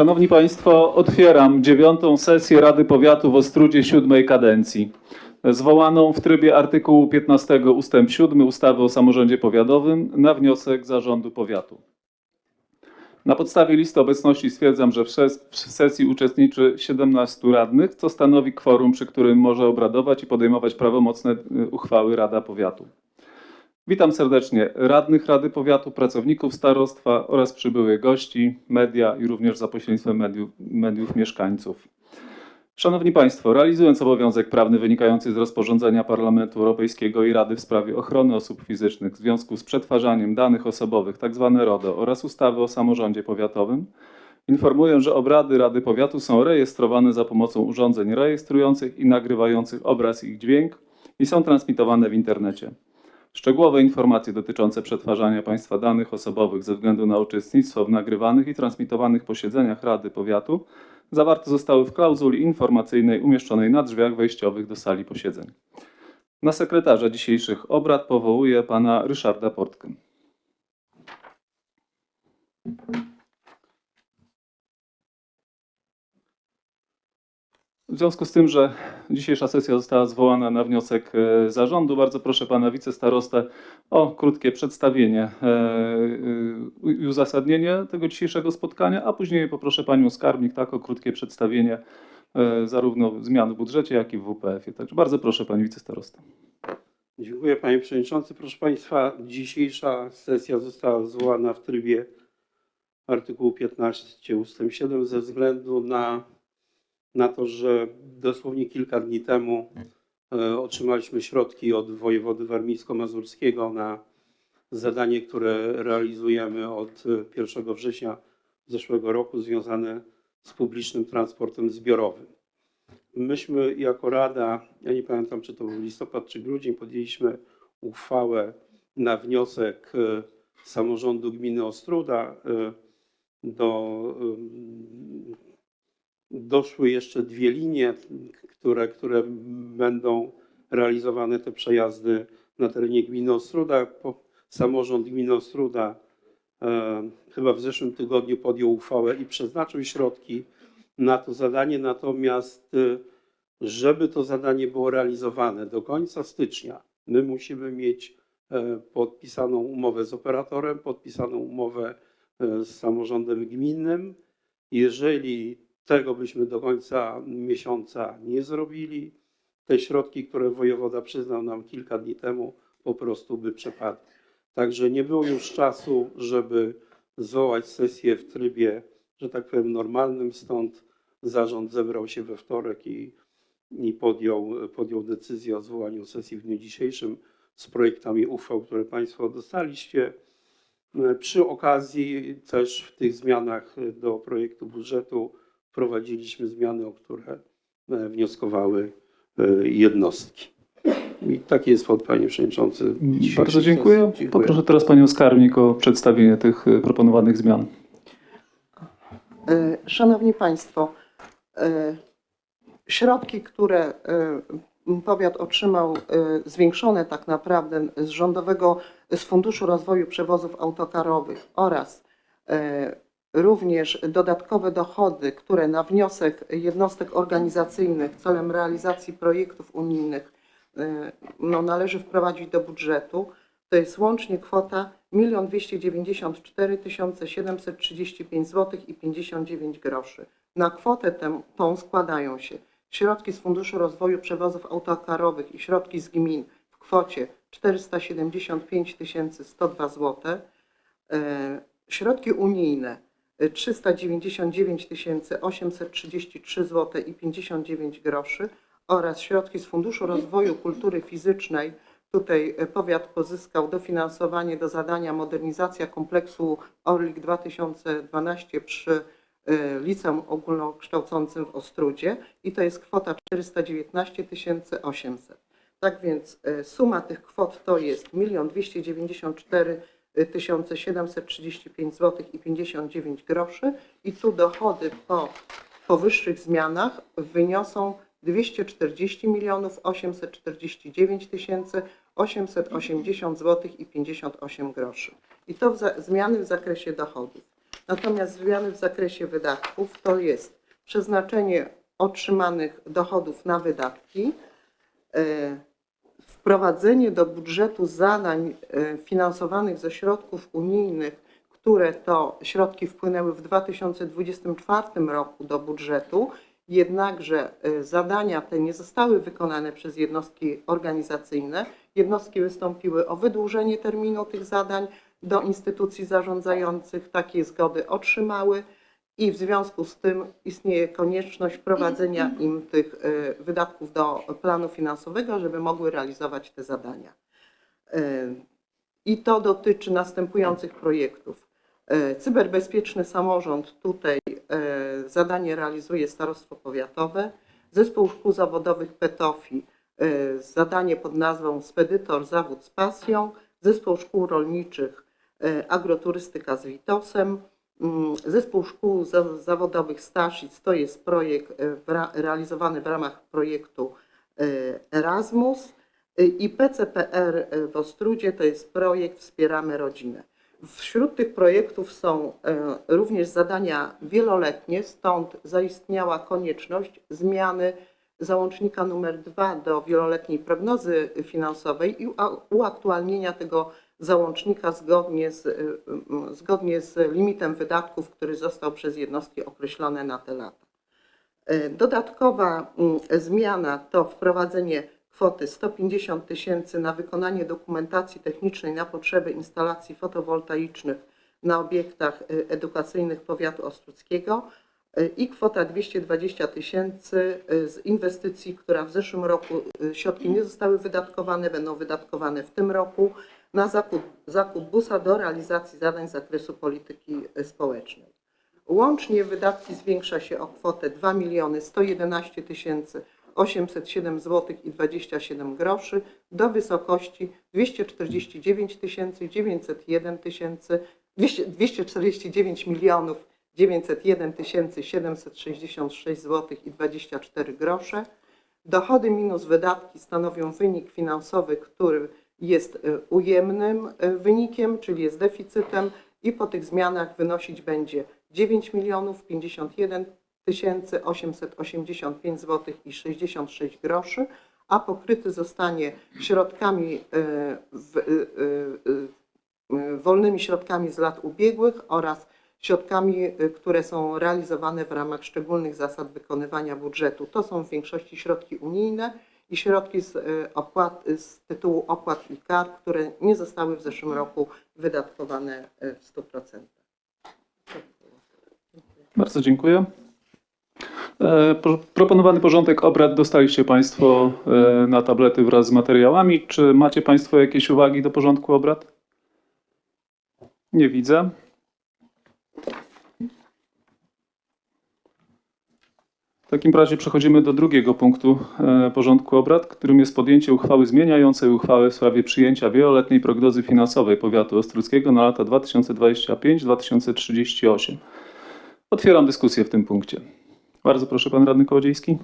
Szanowni Państwo, otwieram dziewiątą sesję Rady Powiatu w Ostrudzie siódmej kadencji. Zwołaną w trybie artykułu 15 ust. 7 ustawy o samorządzie powiatowym na wniosek Zarządu Powiatu. Na podstawie listy obecności stwierdzam, że w ses- w sesji uczestniczy 17 radnych, co stanowi kworum, przy którym może obradować i podejmować prawomocne y, uchwały Rada Powiatu. Witam serdecznie radnych Rady Powiatu, pracowników starostwa oraz przybyłych gości, media i również za pośrednictwem mediów, mediów mieszkańców. Szanowni Państwo, realizując obowiązek prawny wynikający z rozporządzenia Parlamentu Europejskiego i Rady w sprawie ochrony osób fizycznych w związku z przetwarzaniem danych osobowych, tzw. RODO oraz ustawy o samorządzie powiatowym, informuję, że obrady Rady Powiatu są rejestrowane za pomocą urządzeń rejestrujących i nagrywających obraz i dźwięk i są transmitowane w internecie. Szczegółowe informacje dotyczące przetwarzania Państwa danych osobowych ze względu na uczestnictwo w nagrywanych i transmitowanych posiedzeniach Rady Powiatu zawarte zostały w klauzuli informacyjnej umieszczonej na drzwiach wejściowych do sali posiedzeń. Na sekretarza dzisiejszych obrad powołuję pana Ryszarda Portkę. W związku z tym, że dzisiejsza sesja została zwołana na wniosek e, zarządu, bardzo proszę pana wicestarostę o krótkie przedstawienie e, e, i uzasadnienie tego dzisiejszego spotkania, a później poproszę panią skarbnik tak o krótkie przedstawienie zarówno zmian w budżecie, jak i w WPF-ie. Także bardzo proszę pani wicestarosta. Dziękuję panie przewodniczący. Proszę państwa, dzisiejsza sesja została zwołana w trybie artykułu 15 ust. 7 ze względu na, na to, że dosłownie kilka dni temu e, otrzymaliśmy środki od wojewody warmińsko-mazurskiego na zadanie, które realizujemy od e, 1 września zeszłego roku związane z publicznym transportem zbiorowym. Myśmy jako Rada, ja nie pamiętam czy to był listopad czy grudzień, podjęliśmy uchwałę na wniosek e, samorządu gminy Ostruda. e, Do, doszły jeszcze dwie linie, które, które będą realizowane te przejazdy na terenie gminy Ostruda. Samorząd gminy Ostruda e, chyba w zeszłym tygodniu podjął uchwałę i przeznaczył środki na to zadanie, natomiast y, żeby to zadanie było realizowane do końca stycznia, my musimy mieć e, podpisaną umowę z operatorem, podpisaną umowę e, z samorządem gminnym. Jeżeli tego byśmy do końca miesiąca nie zrobili, te środki, które wojewoda przyznał nam kilka dni temu, po prostu by przepadły. Także nie było już czasu, żeby zwołać sesję w trybie, że tak powiem, normalnym, stąd zarząd zebrał się we wtorek i, i podjął, podjął decyzję o zwołaniu sesji w dniu dzisiejszym z projektami uchwał, które Państwo dostaliście. Przy okazji też w tych zmianach do projektu budżetu wprowadziliśmy zmiany, o które e, wnioskowały e, jednostki. I taki jest pod Panie Przewodniczący. Bardzo sesji. dziękuję. Poproszę teraz panią skarbnik o przedstawienie tych e, proponowanych zmian. Szanowni Państwo, środki, które powiat otrzymał, zwiększone tak naprawdę z rządowego, z Funduszu Rozwoju Przewozów Autokarowych oraz również dodatkowe dochody, które na wniosek jednostek organizacyjnych celem realizacji projektów unijnych e, no, należy wprowadzić do budżetu, to jest łącznie kwota 1 294 735 zł i 59 groszy. Na kwotę tę, tą składają się środki z Funduszu Rozwoju Przewozów Autokarowych i środki z gmin w kwocie 475 102 zł, środki unijne 399 833 zł i 59 groszy oraz środki z Funduszu Rozwoju Kultury Fizycznej Tutaj e, powiat pozyskał dofinansowanie do zadania modernizacja kompleksu Orlik 2012 przy e, liceum ogólnokształcącym w Ostrudzie i to jest kwota 419 800. Tak więc e, suma tych kwot to jest 1 294 735 zł i 59 groszy i tu dochody po powyższych zmianach wyniosą 240 milionów 849 tysięcy 880 zł i 58 groszy. I to w zmiany w zakresie dochodów. Natomiast zmiany w zakresie wydatków to jest przeznaczenie otrzymanych dochodów na wydatki, e, wprowadzenie do budżetu zadań e, finansowanych ze środków unijnych, które to środki wpłynęły w 2024 roku do budżetu, jednakże e, zadania te nie zostały wykonane przez jednostki organizacyjne. Jednostki wystąpiły o wydłużenie terminu tych zadań do instytucji zarządzających, takie zgody otrzymały i w związku z tym istnieje konieczność wprowadzenia im tych e, wydatków do planu finansowego, żeby mogły realizować te zadania. E, I to dotyczy następujących projektów. E, Cyberbezpieczny samorząd, tutaj zadanie realizuje Starostwo Powiatowe, Zespół Szkół Zawodowych PETOFI, zadanie pod nazwą Spedytor Zawód z Pasją, Zespół Szkół Rolniczych Agroturystyka z Witosem, Zespół Szkół Za- Zawodowych Staszic to jest projekt e, realizowany w ramach projektu e, Erasmus e, i PCPR w Ostrudzie to jest projekt Wspieramy Rodzinę. Wśród tych projektów są również zadania wieloletnie, stąd zaistniała konieczność zmiany załącznika numer 2 do wieloletniej prognozy finansowej i ua- uaktualnienia tego załącznika zgodnie z, y, y, zgodnie z limitem wydatków, który został przez jednostki określony na te lata. Y, Dodatkowa zmiana to wprowadzenie kwoty 150 tysięcy na wykonanie dokumentacji technicznej na potrzeby instalacji fotowoltaicznych na obiektach edukacyjnych powiatu ostruckiego i kwota 220 tysięcy z inwestycji, która w zeszłym roku środki nie zostały wydatkowane, będą wydatkowane w tym roku na zakup, zakup busa do realizacji zadań z zakresu polityki y, społecznej. Łącznie wydatki zwiększa się o kwotę 2 miliony 111 tysięcy 807 zł i 27 groszy do wysokości 249 tysięcy 901 tysięcy 200 249 milionów 901 tysięcy 766 zł i 24 grosze. Dochody minus wydatki stanowią wynik finansowy, który jest y, ujemnym y, wynikiem, czyli jest deficytem i po tych zmianach wynosić będzie 9 milionów 51 tysięcy 885 zł i 66 groszy, a pokryty zostanie środkami y, w, wolnymi środkami z lat ubiegłych oraz środkami, które są realizowane w ramach szczególnych zasad wykonywania budżetu. To są w większości środki unijne i środki z, y, opłat, z tytułu opłat i kar, które nie zostały w zeszłym roku wydatkowane y, w 100%. Bardzo dziękuję. E, po- Proponowany porządek obrad dostaliście Państwo e, na tablety wraz z materiałami. Czy macie Państwo jakieś uwagi do porządku obrad? Nie widzę. W takim razie przechodzimy do drugiego punktu e, porządku obrad, którym jest podjęcie uchwały zmieniającej uchwałę w sprawie przyjęcia wieloletniej prognozy finansowej powiatu ostruckiego na lata 2025-2038. Otwieram dyskusję w tym punkcie. Bardzo proszę, pan radny Kołodziejski.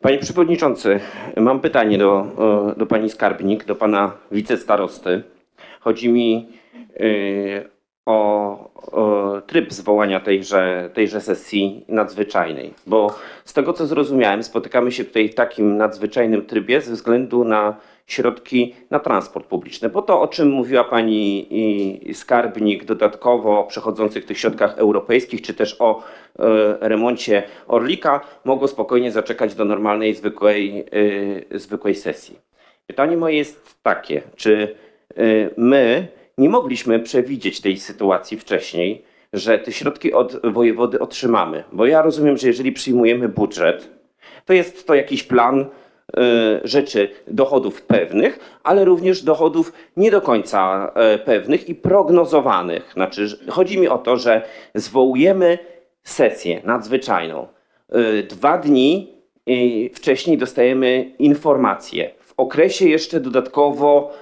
Panie Przewodniczący, mam pytanie do, do Pani Skarbnik, do Pana Wicestarosty. Chodzi mi y, o, tryb zwołania tejże, tejże sesji nadzwyczajnej, bo z tego co zrozumiałem, spotykamy się tutaj w takim nadzwyczajnym trybie ze względu na środki na transport publiczny, bo to o czym mówiła Pani Skarbnik dodatkowo o przechodzących tych środkach europejskich, czy też o e, remoncie Orlika mogło spokojnie zaczekać do normalnej, zwykłej, y, zwykłej sesji. Pytanie moje jest takie, czy y, my nie mogliśmy przewidzieć tej sytuacji wcześniej, że te środki od wojewody otrzymamy? Bo ja rozumiem, że jeżeli przyjmujemy budżet, to jest to jakiś plan y, rzeczy dochodów pewnych, ale również dochodów nie do końca e, pewnych i prognozowanych. Znaczy, chodzi mi o to, że zwołujemy sesję nadzwyczajną. Y, Dwa dni y, wcześniej dostajemy informacje w okresie jeszcze dodatkowo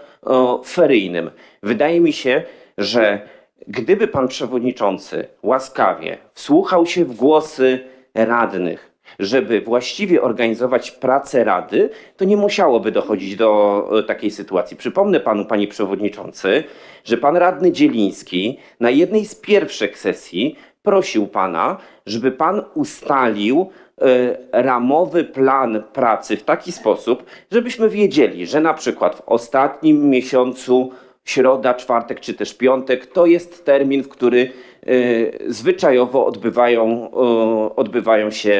feryjnym. Wydaje mi się, że gdyby pan przewodniczący łaskawie wsłuchał się w głosy radnych, żeby właściwie organizować pracę Rady, to nie musiałoby dochodzić do e, takiej sytuacji. Przypomnę panu, panie przewodniczący, że pan radny Dzieliński na jednej z pierwszych sesji prosił pana, żeby pan ustalił e, ramowy plan pracy w taki sposób, żebyśmy wiedzieli, że na przykład w ostatnim miesiącu środa, czwartek czy też piątek to jest termin, w który e, zwyczajowo odbywają, odbywają się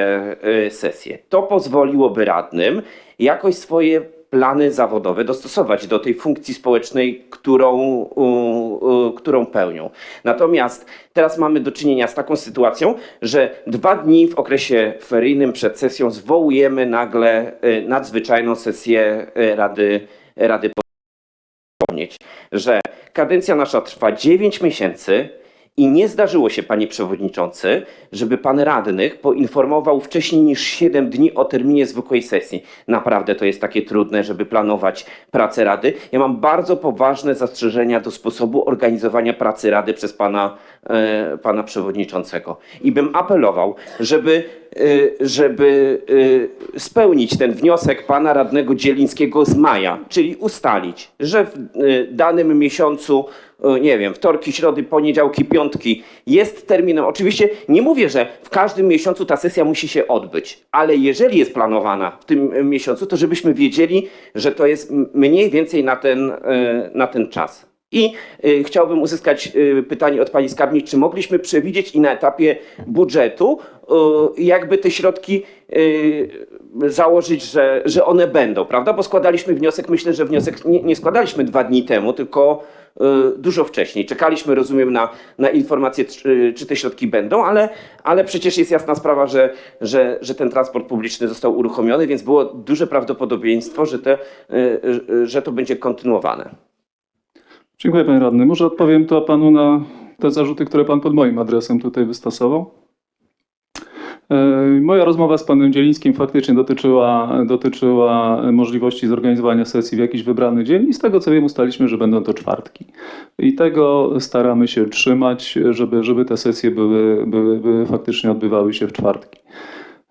e, sesje. To pozwoliłoby radnym jakoś swoje plany zawodowe dostosować do tej funkcji społecznej, którą, którą pełnią. Natomiast teraz mamy do czynienia z taką sytuacją, że dwa dni w okresie feryjnym przed sesją zwołujemy nagle e, nadzwyczajną sesję Rady, Rady Że kadencja nasza trwa 9 miesięcy i nie zdarzyło się, panie przewodniczący, żeby pan radnych poinformował wcześniej niż 7 dni o terminie zwykłej sesji. Naprawdę to jest takie trudne, żeby planować pracę rady. Ja mam bardzo poważne zastrzeżenia do sposobu organizowania pracy rady przez pana, e, pana przewodniczącego. I bym apelował, żeby żeby e, spełnić ten wniosek pana radnego Dzielińskiego z maja, czyli ustalić, że w e, danym miesiącu, nie wiem, wtorki, środy, poniedziałki, piątki jest terminem. Oczywiście nie mówię, że w każdym miesiącu ta sesja musi się odbyć, ale jeżeli jest planowana w tym miesiącu, to żebyśmy wiedzieli, że to jest mniej więcej na ten, na ten czas. I y, chciałbym uzyskać y, pytanie od pani skarbnik, czy mogliśmy przewidzieć i na etapie budżetu, y, jakby te środki założyć, że, że one będą, prawda? Bo składaliśmy wniosek, myślę, że wniosek nie, nie składaliśmy dwa dni temu, tylko dużo wcześniej. Czekaliśmy, rozumiem, na, na informację, czy, czy te środki będą, ale, ale przecież jest jasna sprawa, że, że, że ten transport publiczny został uruchomiony, więc było duże prawdopodobieństwo, że, te, że to będzie kontynuowane. Dziękuję panie radny. Może odpowiem to panu na te zarzuty, które pan pod moim adresem tutaj wystosował. E, Moja rozmowa z panem Dzielińskim faktycznie dotyczyła, dotyczyła możliwości zorganizowania sesji w jakiś wybrany dzień i z tego co wiem ustaliśmy, że będą to czwartki. I tego staramy się trzymać, żeby, żeby te sesje były, były, były faktycznie odbywały się w czwartki.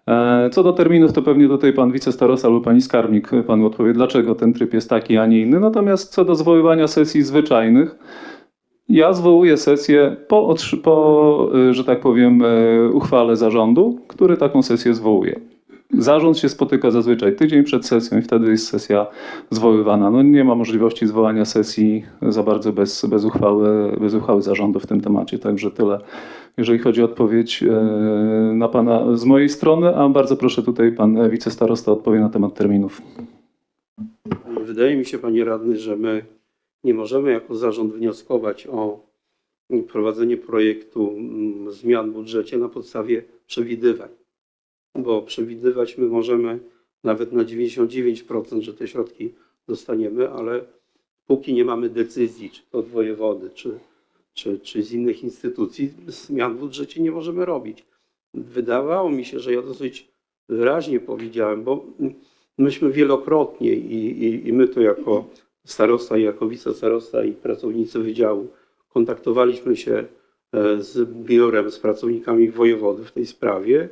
E, Co do terminów, to pewnie tutaj pan wicestarosta albo pani skarbnik panu odpowie, dlaczego ten tryb jest taki, a nie inny. Natomiast co do zwoływania sesji zwyczajnych, ja zwołuję sesję po, po y, że tak powiem, uchwale zarządu, który taką sesję zwołuje. Zarząd się spotyka zazwyczaj tydzień przed sesją i wtedy jest sesja zwoływana. No nie ma możliwości zwołania sesji za bardzo bez, bez, uchwały, bez uchwały zarządu w tym temacie. Także tyle, jeżeli chodzi o odpowiedź y, na pana z mojej strony, a bardzo proszę tutaj pan wicestarosta odpowie na temat terminów. Wydaje mi się, panie radny, że my nie możemy jako zarząd wnioskować o prowadzenie projektu mm, zmian w budżecie na podstawie przewidywań. Bo przewidywać my możemy nawet na 99%, że te środki dostaniemy, ale póki nie mamy decyzji, czy to od wojewody, czy, czy, czy z innych instytucji, zmian w budżecie nie możemy robić. Wydawało mi się, że ja dosyć wyraźnie powiedziałem, bo myśmy wielokrotnie i, i, i my to jako starosta, i jako wicestarosta i pracownicy wydziału kontaktowaliśmy się e, z biurem, z pracownikami wojewody w tej sprawie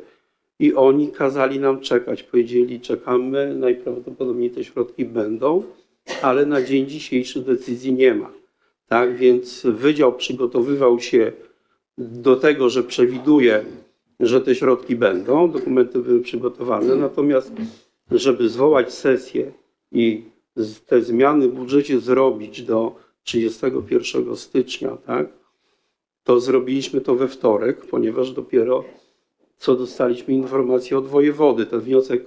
i oni kazali nam czekać. Powiedzieli, czekamy, najprawdopodobniej te środki będą, ale na dzień dzisiejszy decyzji nie ma. Tak więc wydział przygotowywał się do tego, że przewiduje, że te środki będą, dokumenty były przygotowane, natomiast żeby zwołać sesję i te zmiany w budżecie zrobić do 31 stycznia, tak, to zrobiliśmy to we wtorek, ponieważ dopiero co dostaliśmy informację od wojewody. Ten wniosek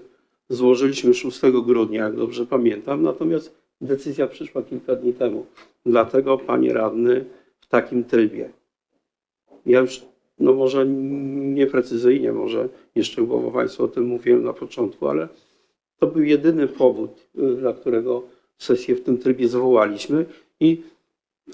złożyliśmy 6 grudnia, jak dobrze pamiętam, natomiast decyzja przyszła kilka dni temu. Dlatego, panie radny, w takim trybie. Ja już, no może nieprecyzyjnie, może nieszczegółowo Państwu o tym mówiłem na początku, ale to był jedyny powód, y, dla którego sesję w tym trybie zwołaliśmy i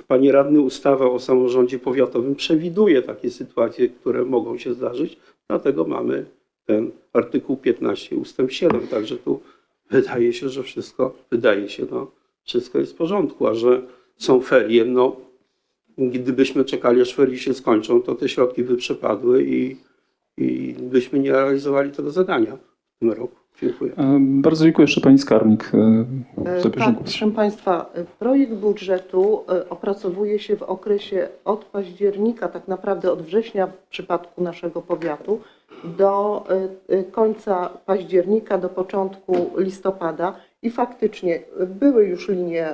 Panie radny, ustawa o samorządzie powiatowym przewiduje takie sytuacje, które mogą się zdarzyć, dlatego mamy ten artykuł 15 ustęp 7. Także tu wydaje się, że wszystko, wydaje się, no, wszystko jest w porządku, a że są ferie, no gdybyśmy czekali, aż ferie się skończą, to te środki by przepadły i, i byśmy nie realizowali tego zadania w tym roku. Dziękuję. E, Bardzo dziękuję. Jeszcze pani skarbnik. e, E, Tak, proszę Państwa, projekt budżetu opracowuje się w okresie od października, tak naprawdę od września w przypadku naszego powiatu, do końca października, do początku listopada i faktycznie były już linie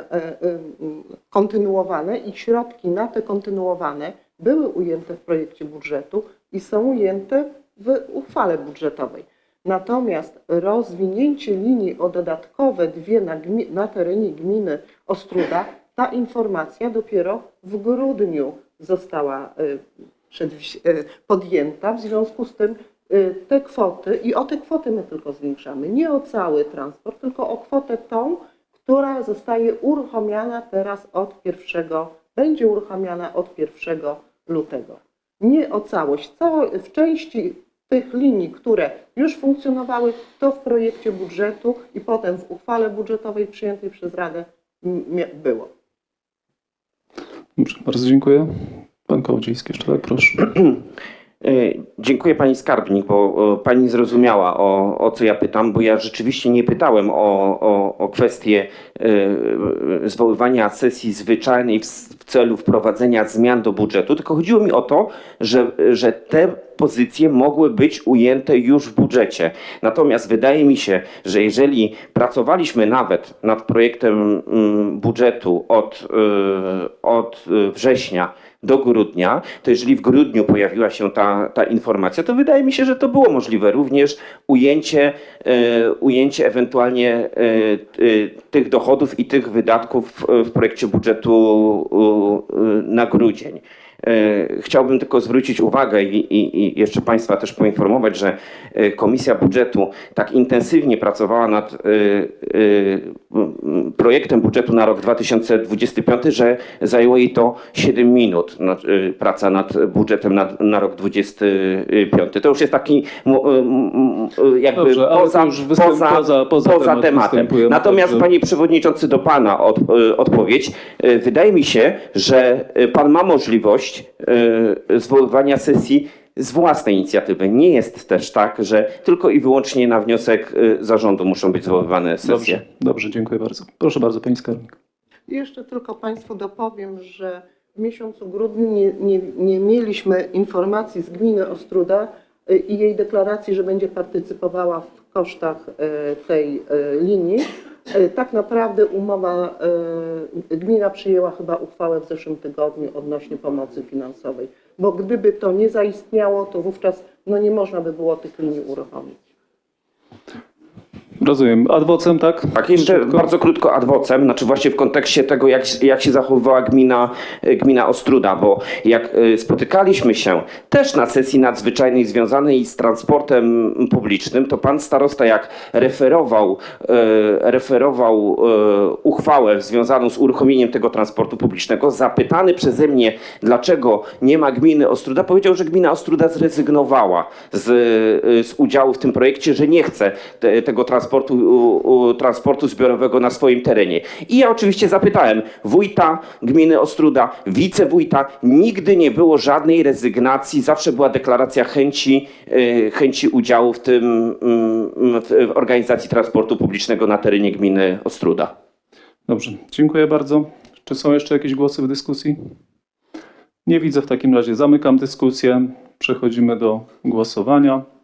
kontynuowane i środki na te kontynuowane były ujęte w projekcie budżetu i są ujęte w uchwale budżetowej. Natomiast rozwinięcie linii o dodatkowe dwie na, na terenie gminy Ostruda, ta informacja dopiero w grudniu została y, y, podjęta. W związku z tym y, te kwoty, i o te kwoty my tylko zwiększamy, nie o cały transport, tylko o kwotę tą, która zostaje uruchomiona teraz od 1, będzie uruchamiana od 1 lutego. Nie o całość. Całe, w części tych linii, które już funkcjonowały, to w projekcie budżetu i potem w uchwale budżetowej przyjętej przez Radę było. Dobrze, bardzo dziękuję. Pan Kołodziejski jeszcze tak, proszę. E, Dziękuję pani skarbnik, bo e, pani zrozumiała o, o co ja pytam, bo ja rzeczywiście nie pytałem o, o, o kwestię e, zwoływania sesji zwyczajnej w, w celu wprowadzenia zmian do budżetu, tylko chodziło mi o to, że, że te pozycje mogły być ujęte już w budżecie. Natomiast wydaje mi się, że jeżeli pracowaliśmy nawet nad projektem mm, budżetu od, od września do grudnia, to jeżeli w grudniu pojawiła się ta, ta informacja, to wydaje mi się, że to było możliwe. Również ujęcie, e, ujęcie ewentualnie e, e, tych dochodów i tych wydatków w- w projekcie budżetu e, na grudzień. E, Chciałbym tylko zwrócić uwagę i, i, i jeszcze Państwa też poinformować, że e, Komisja Budżetu tak intensywnie pracowała nad e, projektem budżetu na rok 2025, że zajęło jej to 7 minut, praca nad budżetem na, na rok 2025. To już jest taki jakby Dobrze, poza, występ- poza, poza- poza temat tematem. Natomiast także- Panie Przewodniczący, do Pana od, odpowiedź. Wydaje mi się, że Pan ma możliwość e, zwoływania sesji z własnej inicjatywy. Nie jest też tak, że tylko i wyłącznie na wniosek e, zarządu muszą być zwoływane sesje. Dobrze, dobrze, dziękuję bardzo. Proszę bardzo, pani skarbnik. Jeszcze tylko Państwu dopowiem, że w miesiącu grudniu nie, nie, nie mieliśmy informacji z gminy Ostruda y, i jej deklaracji, że będzie partycypowała w kosztach y, tej y, linii. Y, Tak naprawdę umowa, y, gmina przyjęła chyba uchwałę w zeszłym tygodniu odnośnie pomocy finansowej, bo gdyby to nie zaistniało, to wówczas no nie można by było tych linii uruchomić. Rozumiem. Adwocem, tak? Tak, jeszcze Szybko. bardzo krótko adwocem, znaczy właśnie w kontekście tego, jak, jak się zachowywała gmina, e, gmina Ostruda, bo jak e, spotykaliśmy się też na sesji nadzwyczajnej związanej z transportem publicznym, to pan starosta jak referował, e, referował uchwałę związaną z uruchomieniem tego transportu publicznego, zapytany przeze mnie, dlaczego nie ma gminy Ostruda, powiedział, że gmina Ostruda zrezygnowała z, z udziału w tym projekcie, że nie chce te, tego transportu, u, u, transportu zbiorowego na swoim terenie. I ja oczywiście zapytałem wójta gminy Ostruda, wicewójta, nigdy nie było żadnej rezygnacji, zawsze była deklaracja chęci, e, chęci udziału w tym, mm, w organizacji transportu publicznego na terenie gminy Ostruda. Dobrze, dziękuję bardzo. Czy są jeszcze jakieś głosy w dyskusji? Nie widzę w takim razie. Zamykam dyskusję. Przechodzimy do głosowania.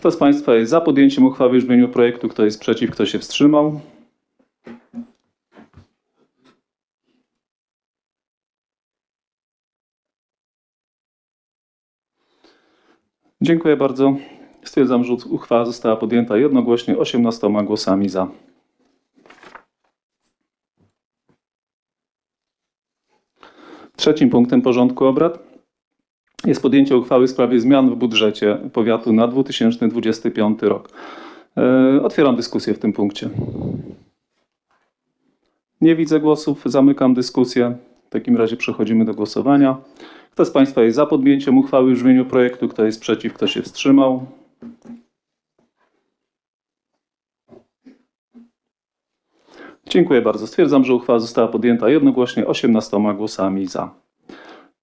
Kto z Państwa jest za podjęciem uchwały w brzmieniu projektu? Kto jest przeciw? Kto się wstrzymał? Dziękuję bardzo. Stwierdzam, że uchwała została podjęta jednogłośnie 18 głosami za. Trzecim punktem porządku obrad jest podjęcie uchwały w sprawie zmian w budżecie powiatu na 2025 rok. E, Otwieram dyskusję w tym punkcie. Nie widzę głosów, zamykam dyskusję. W takim razie przechodzimy do głosowania. Kto z Państwa jest za podjęciem uchwały w brzmieniu projektu? Kto jest przeciw? Kto się wstrzymał? Dziękuję bardzo. Stwierdzam, że uchwała została podjęta jednogłośnie 18 głosami za.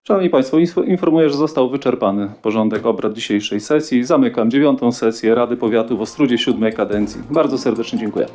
Szanowni Państwo, info- informuję, że został wyczerpany porządek obrad dzisiejszej sesji. Zamykam dziewiątą sesję Rady Powiatu w Ostrudzie siódmej kadencji. Bardzo serdecznie dziękuję.